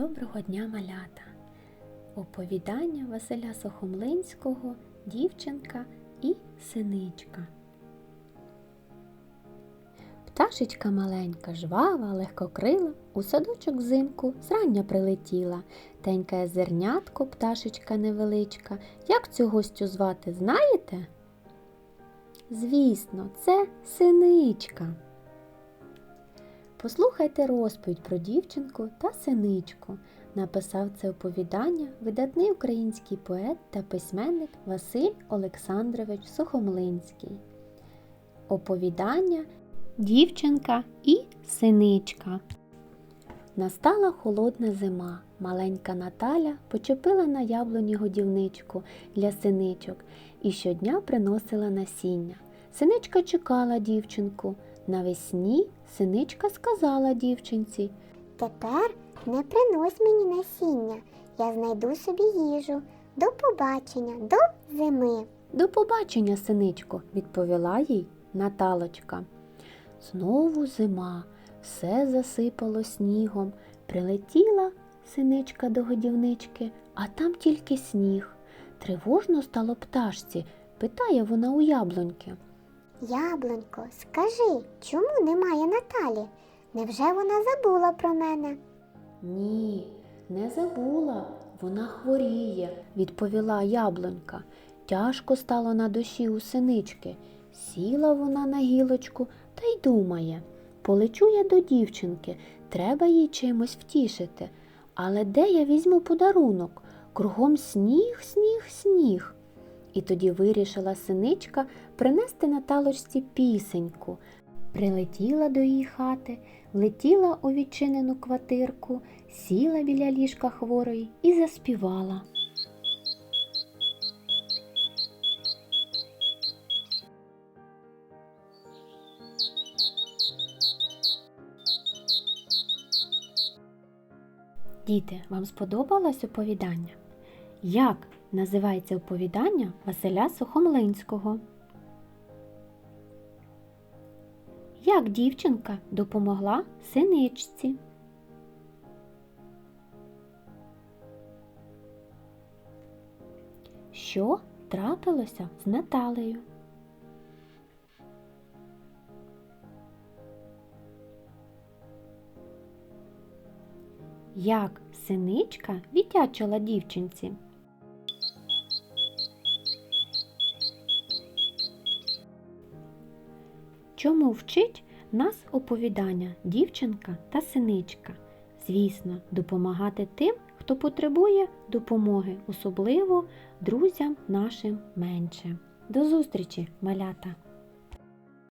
Доброго дня, малята! Оповідання Василя Сухомлинського Дівчинка і синичка. Пташечка маленька, жвава, легкокрила, у садочок взимку зрання прилетіла. Тенькає зернятко, пташечка невеличка. Як цю гостю звати, знаєте? Звісно, це синичка. Послухайте розповідь про дівчинку та синичку. Написав це оповідання видатний український поет та письменник Василь Олександрович Сухомлинський. Оповідання Дівчинка і синичка. Настала холодна зима. Маленька Наталя почепила на яблуні годівничку для синичок і щодня приносила насіння. Синичка чекала дівчинку. Навесні синичка сказала дівчинці Тепер не принось мені насіння, я знайду собі їжу. До побачення, до зими. До побачення, синичко, відповіла їй Наталочка. Знову зима, все засипало снігом. Прилетіла синичка до годівнички, а там тільки сніг. Тривожно стало пташці, питає вона у яблуньки. Яблунько, скажи, чому немає Наталі? Невже вона забула про мене? Ні, не забула, вона хворіє, відповіла яблунька. Тяжко стало на душі у синички. Сіла вона на гілочку та й думає полечу я до дівчинки, треба їй чимось втішити. Але де я візьму подарунок? Кругом сніг, сніг, сніг. І тоді вирішила синичка принести Наталочці пісеньку. Прилетіла до її хати, влетіла у відчинену квартирку, сіла біля ліжка хворої і заспівала. Діти, вам сподобалось оповідання? Як називається оповідання Василя Сухомлинського? Як дівчинка допомогла синичці? Що трапилося з Наталею? Як синичка віддячила дівчинці? Чому вчить нас оповідання дівчинка та синичка? Звісно, допомагати тим, хто потребує допомоги, особливо друзям нашим менше. До зустрічі, малята!